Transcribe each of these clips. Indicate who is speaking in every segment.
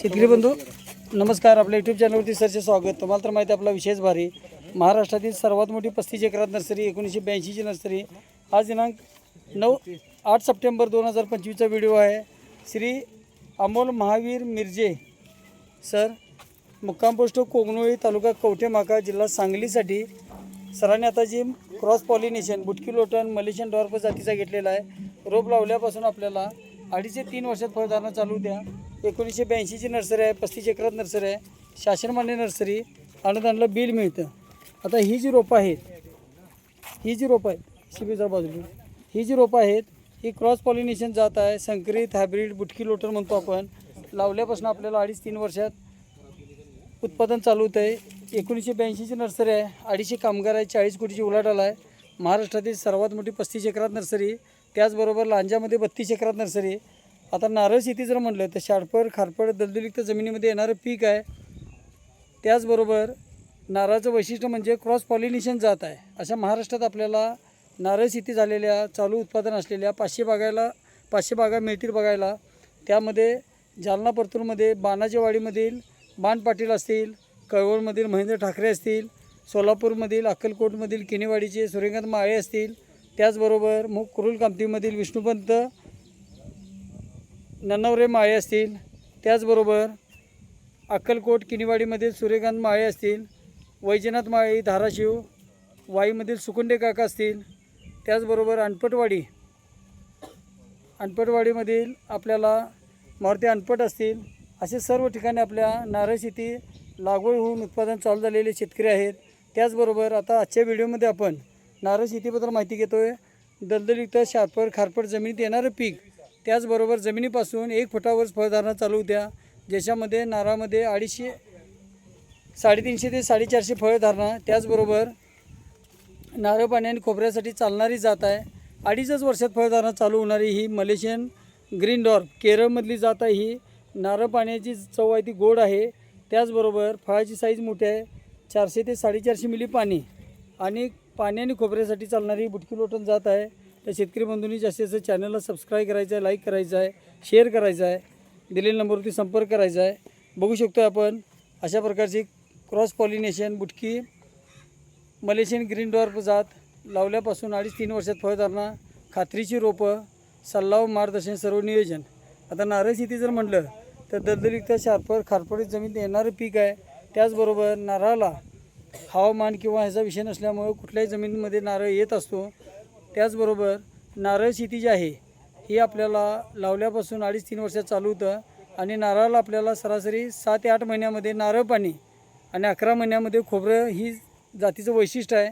Speaker 1: शेतकरी बंधू नमस्कार. आपल्या यूट्यूब चॅनलवरती सरचे स्वागत. तुम्हाला तर माहिती आहे आपला विशेष भारी. महाराष्ट्रातील सर्वात मोठी पस्तीस एकरात नर्सरी एकोणीसशे ब्याऐंशीची नर्सरी. आज दिनांक नऊ आठ सप्टेंबर दोन हजार पंचवीसचा व्हिडिओ आहे. श्री अमोल महावीर मिरजे सर मुक्काम पोस्ट कोगनोळी तालुका कवठेमाका जिल्हा सांगलीसाठी. सरांनी आता जी क्रॉस पॉलिनेशन बुटकी लोटन मलेशियन डॉर्फ जातीचा घेतलेला आहे. रोप लावल्यापासून आपल्याला अडीच ते तीन वर्षात फळधारणा चालू द्या. एकोणीसशे ब्याऐंशीची नर्सरी आहे पस्तीस एकरात नर्सरी आहे शासनमान्य नर्सरी अनुदानला बिल मिळतं. आता ही जी रोपं आहेत ही जी रोपं आहेत शिबीचा बाजूला ही जी रोपं आहेत ही क्रॉस पॉलिनेशन जात आहे संकरित हायब्रिड बुटकी लोटर म्हणतो आपण लावल्यापासून आपल्याला अडीच तीन वर्षात उत्पादन चालू होतं आहे एकोणीसशे ब्याऐंशीची नर्सरी आहे अडीचशे कामगार आहे चाळीस कोटीची उलाढाल आहे. महाराष्ट्रातील सर्वात मोठी पस्तीस एकरात नर्सरी त्याचबरोबर लांजामध्ये बत्तीस एकरात नर्सरी आता नारळ शेती जर म्हटलं तर शाडपड खारपड दलदलिक्त जमिनीमध्ये येणारं पीक आहे. त्याचबरोबर नारळाचं वैशिष्ट्य म्हणजे क्रॉस पॉलिनेशन जात आहे. अशा महाराष्ट्रात आपल्याला नारळ शेती झालेल्या चालू उत्पादन असलेल्या पाचशे बागायला पाचशे बागा मिळतील बघायला. त्यामध्ये जालना परतूरमध्ये बाणाजेवाडीमधील बाण पाटील असतील कळवळमधील महेंद्र ठाकरे असतील सोलापूरमधील अक्कलकोटमधील किनेवाडीचे सूर्यकांत माळे असतील त्याचबरोबर मु कुरुल कामतीमधील विष्णुपंत नन्नवरे माळे असतील. त्याचबरोबर अक्कलकोट किनीवाडीमधील सूर्यकांत माळे असतील. वैजनाथ माळी धाराशिव वाईमधील सुकुंडे काका असतील. त्याचबरोबर अनपटवाडी अनपटवाडीमधील आपल्याला मारुती अनपट असतील. असे सर्व ठिकाणी आपल्या नारळ शेती लागवड होऊन उत्पादन चालू झालेले शेतकरी आहेत. त्याचबरोबर आता आजच्या व्हिडिओमध्ये आपण नारळ शेतीबद्दल माहिती घेतो आहे शारपड खारपड जमिनीत येणारं पीक. त्याचबरोबर जमिनीपासून एक फुटावर फळधारणा चालू होत्या. ज्याच्यामध्ये नारळामध्ये अडीचशे साडेतीनशे ते साडेचारशे फळधारणा त्याचबरोबर नारळ पाणी आणि खोबऱ्यासाठी चालणारी जात आहे. अडीचच वर्षात फळधारणा चालू होणारी ही मलेशियन ग्रीन डॉर्फ केरळमधली जात आहे ही. नारळ पाण्याची चव आहे ती गोड आहे. त्याचबरोबर फळाची साईज मोठी आहे. चारशे ते साडेचारशे मिली पाणी. आणि पाणी आणि खोबऱ्यासाठी चालणारी बुटकी लोटन जात आहे. तर शेतकरी बंधूंनी जास्तीत जास्त चॅनलला सबस्क्राईब करायचं आहे लाईक करायचं आहे शेअर करायचं आहे दिलेल्या नंबरवरती संपर्क करायचा आहे. बघू शकतो आपण अशा प्रकारची क्रॉस पॉलिनेशन बुटकी मलेशियन ग्रीन डॉर्फ जात. लावल्यापासून अडीच तीन वर्षात फळधारणा खात्रीची रोपं सल्लाव मार्गदर्शन सर्व नियोजन. आता नारळ शेती जर म्हटलं तर दलदलयुक्त शारपड खारपडीत जमीन येणारं पीक आहे. त्याचबरोबर नारळाला हवामान किंवा ह्याचा विषय नसल्यामुळं कुठल्याही जमिनीमध्ये नारळ येत असतो. त्याचबरोबर नारळ शेती जी आहे ही आपल्याला लावल्यापासून अडीच तीन वर्षात चालू होतं आणि नारळाला आपल्याला सरासरी सात ते आठ महिन्यामध्ये नारळ पाणी आणि अकरा महिन्यामध्ये खोबरं ही जातीचं वैशिष्ट्य आहे.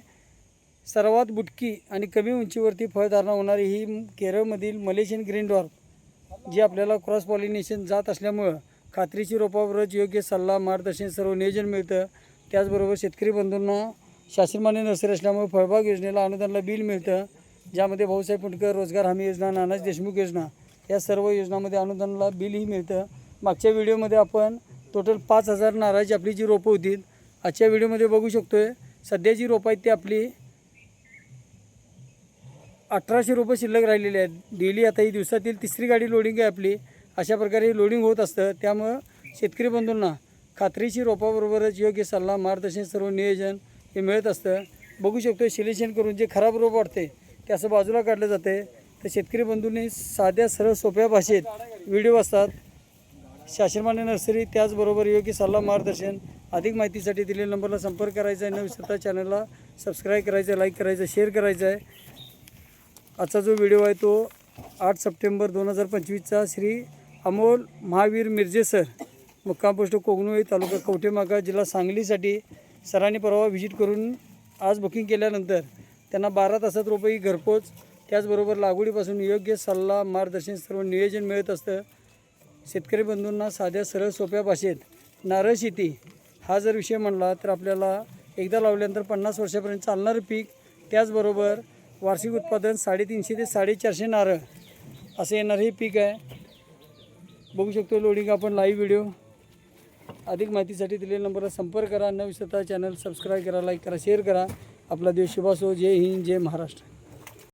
Speaker 1: सर्वात बुटकी आणि कमी उंचीवरती फळधारणा होणारी ही केरळमधील मलेशियन ग्रीन डॉर्फ जी आपल्याला क्रॉस पॉलिनेशन जात असल्यामुळं खात्रीची रोपावरच योग्य सल्ला मार्गदर्शन सर्व नियोजन मिळतं. त्याचबरोबर शेतकरी बंधूंना शासनमान्य नर्सरी असल्यामुळे फळबाग योजनेला अनुदानला बिल मिळतं. ज्यामध्ये भाऊसाहेब पुंडकर रोजगार हमी योजना नानाजी देशमुख योजना या सर्व योजनामध्ये अनुदानला बिलही मिळतं. मागच्या व्हिडिओमध्ये आपण टोटल पाच हजार नारळाची आपली जी रोपं होती आजच्या व्हिडिओमध्ये बघू शकतो आहे सध्या जी रोपं आहेत ती आपली अठराशे रुपये शिल्लक राहिलेली आहेत. डेली आता ही दिवसातील तिसरी गाडी लोडिंग आहे आपली. अशा प्रकारे लोडिंग होत असतं. त्यामुळं शेतकरी बंधूंना खात्रीशी रोपाबरोबरच योग्य सल्ला मार्गदर्शन सर्व नियोजन हे मिळत असतं. बघू शकतो शिलेशन करून जे खराब रोप वाटते ते असं बाजूला काढलं जाते. तर शेतकरी बंधूंनी साध्या सरळ सोप्या भाषेत व्हिडिओ असतात शासनमान्य नर्सरी त्याचबरोबर योग्य सल्ला मार्गदर्शन अधिक माहितीसाठी दिलेल्या नंबरला संपर्क करायचा आहे. न विसरता चॅनलला सबस्क्राईब करायचं आहे लाईक करायचं आहे शेअर करायचं आहे. आजचा जो व्हिडिओ आहे तो आठ सप्टेंबर दोन हजार पंचवीसचा श्री अमोल महावीर मिर्जे सर मुक्काम पोस्ट कोगनोळी तालुका कवठेमागा जिल्हा सांगलीसाठी सरांनी परवा व्हिजिट करून आज बुकिंग केल्यानंतर त्यांना बारा तासात रुपये घरपोच. त्याचबरोबर लागवडीपासून योग्य सल्ला मार्गदर्शन सर्व नियोजन मिळत असतं. शेतकरी बंधूंना साध्या सरळ सोप्या भाषेत नारळ शेती हा जर विषय म्हणला तर आपल्याला एकदा लावल्यानंतर पन्नास वर्षापर्यंत चालणारं पीक त्याचबरोबर वार्षिक उत्पादन साडेतीनशे ते साडेचारशे नारळ असं येणारं हे पीक आहे. बघू शकतो लोडिंग आपण लाईव्ह व्हिडिओ अधिक माहितीसाठी दिलेल्या नंबरला संपर्क करा. न विसरता चॅनल सबस्क्राईब करा लाईक करा शेअर करा. आपला देश शुभासो. जय हिंद जय महाराष्ट्र.